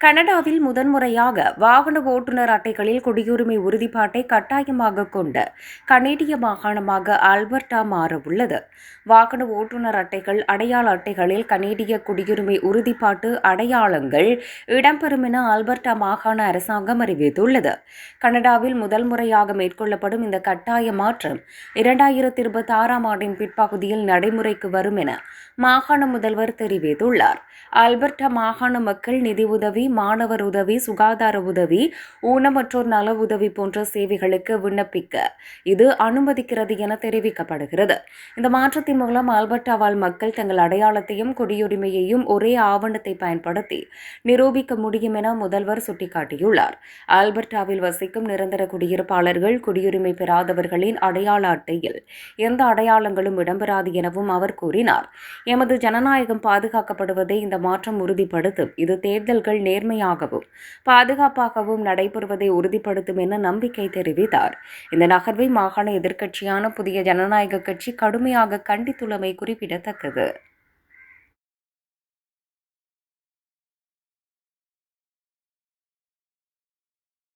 கனடாவில் முதன்முறையாக வாகன ஓட்டுநர் அட்டைகளில் குடியுரிமை உறுதிப்பாட்டை கட்டாயமாக கொண்ட கனேடிய மாகாணமாக ஆல்பர்டா மாறவுள்ளது. வாகன ஓட்டுநர் அட்டைகள் அடையாள அட்டைகளில் கனேடிய குடியுரிமை உறுதிப்பாட்டு அடையாளங்கள் இடம்பெறும் என ஆல்பர்டா மாகாண அரசாங்கம் அறிவித்துள்ளது. கனடாவில் முதல் முறையாக மேற்கொள்ளப்படும் இந்த கட்டாய மாற்றம் இரண்டாயிரத்தி இருபத்தி ஆறாம் ஆண்டின் பிற்பகுதியில் நடைமுறைக்கு வரும் என மாகாண முதல்வர் தெரிவித்துள்ளார். ஆல்பர்டா மாகாண மக்கள் நிதி உதவி மாணவர் உதவி சுகாதார உதவி ஊனமற்றோர் நல உதவி போன்ற சேவைகளுக்கு விண்ணப்பிக்க இது அனுமதிக்கிறது என தெரிவிக்கப்படுகிறது. இந்த மாற்றத்தின் மூலம் ஆல்பர்டாவால் மக்கள் தங்கள் அடையாளத்தையும் குடியுரிமையையும் ஒரே ஆவணத்தை பயன்படுத்தி நிரூபிக்க முடியும் என முதல்வர் சுட்டிக்காட்டியுள்ளார். ஆல்பர்டாவில் வசிக்கும் நிரந்தர குடியிருப்பாளர்கள் குடியுரிமை பெறாதவர்களின் அடையாள அட்டையில் எந்த அடையாளங்களும் இடம்பெறாது எனவும் அவர் கூறினார். எமது ஜனநாயகம் பாதுகாக்கப்படுவதை இந்த மாற்றம் உறுதிப்படுத்தும். இது தேர்தல்கள் நேர்மையாகவும் பாதுகாப்பாகவும் நடைபெறுவதை உறுதிப்படுத்தும் என நம்பிக்கை தெரிவித்தார். இந்த நகர்வை மாகாண எதிர்க்கட்சியான புதிய ஜனநாயக கட்சி கடுமையாக கண்டித்துள்ளமை குறிப்பிடத்தக்கது.